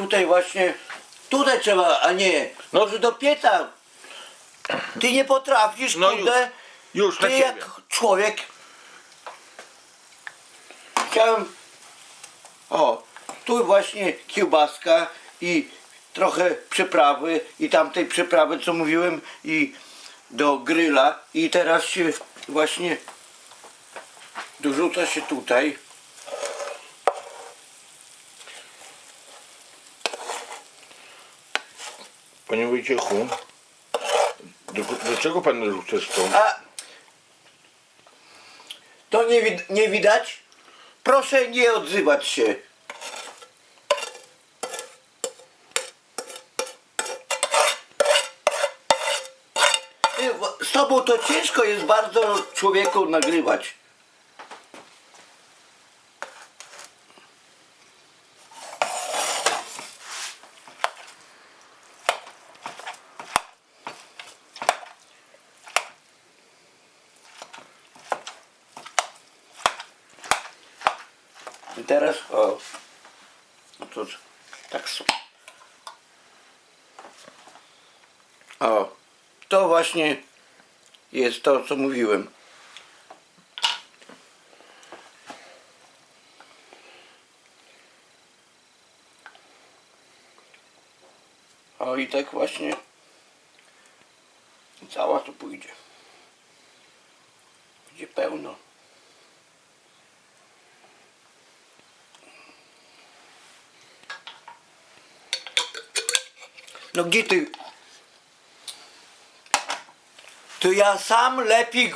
tutaj właśnie, tutaj trzeba, a nie, No. do pieca. Ty nie potrafisz, No kurde. Już na Ty ciebie. jak człowiek. Chciałem. O, tu właśnie kiełbaska i trochę przyprawy i tamtej przyprawy, co mówiłem, i do gryla. I teraz się właśnie dorzuca się tutaj. Panie Wojciechu, do, do czego pan rzucasz to? A to nie, wid- nie widać? Proszę nie odzywać się. Z tobą to ciężko jest bardzo człowieku nagrywać. I teraz, o, to tak. O, to właśnie jest to, co mówiłem. O i tak właśnie cała to pójdzie. Będzie pełno. No gdzie ty? To ja sam lepiej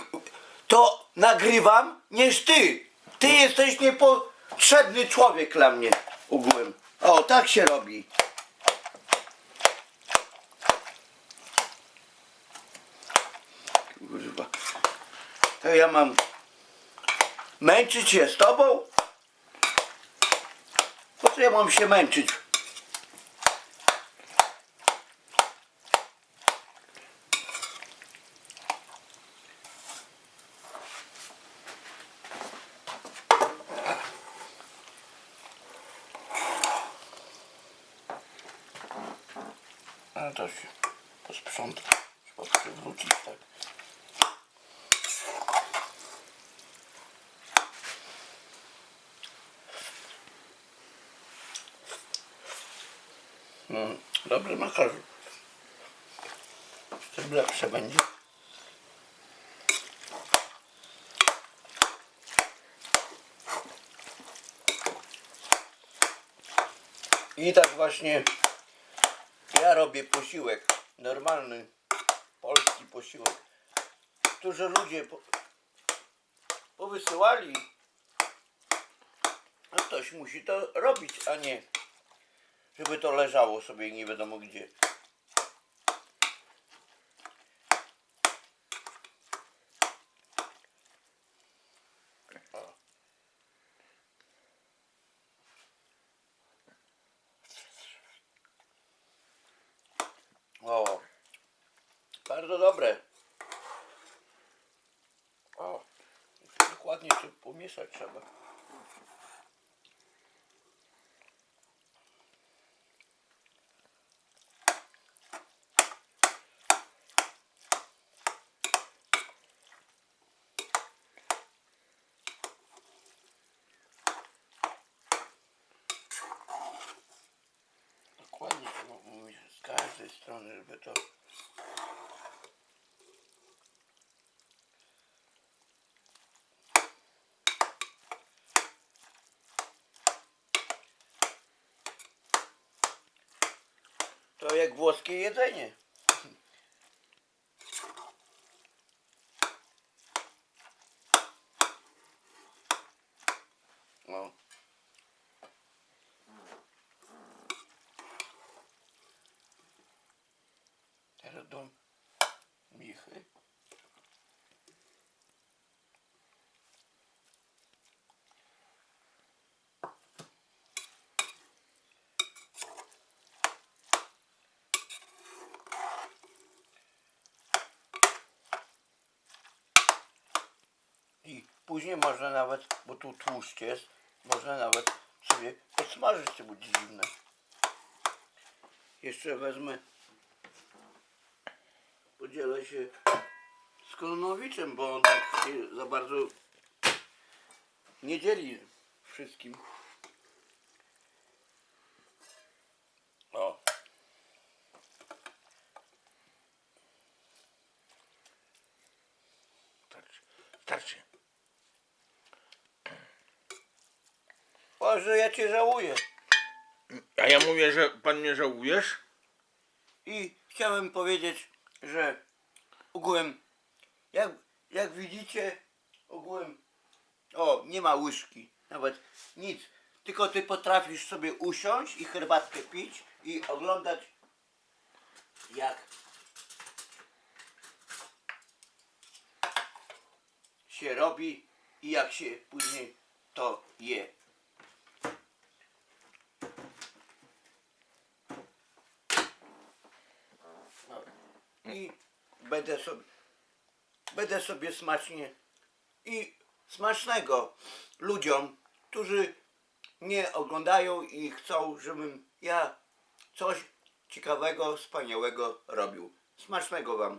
to nagrywam niż ty. Ty jesteś niepotrzebny człowiek dla mnie ogółem. O, tak się robi. Kurwa. To ja mam męczyć się z tobą? Po co ja mam się męczyć? A to się posprząta. Trzeba przywrócić tak. Mm, dobry tym lepsze będzie. I tak właśnie ja robię posiłek. Normalny polski posiłek. Którzy ludzie po, powysyłali. A ktoś musi to robić, a nie żeby to leżało sobie nie wiadomo gdzie. O. O, bardzo dobre. O, dokładnie się pomieszać trzeba. Dokładnie to mówię z każdej strony, żeby to To jak włoskie jedzenie. No. Teraz do Michy. I później można nawet, bo tu tłuszcz jest, można nawet sobie podsmażyć, to będzie dziwne. Jeszcze wezmę. Podzielę się z Kolonowiczem, bo on tak się za bardzo nie dzieli wszystkim. O, że ja cię żałuję. A ja mówię, że pan mnie żałujesz? I chciałem powiedzieć, że ogółem, jak, jak widzicie, ogółem, o, nie ma łyżki, nawet nic. Tylko ty potrafisz sobie usiąść i herbatkę pić i oglądać, jak się robi i jak się później to je. I będę sobie, będę sobie smacznie i smacznego ludziom, którzy mnie oglądają i chcą, żebym ja coś ciekawego, wspaniałego robił. Smacznego Wam.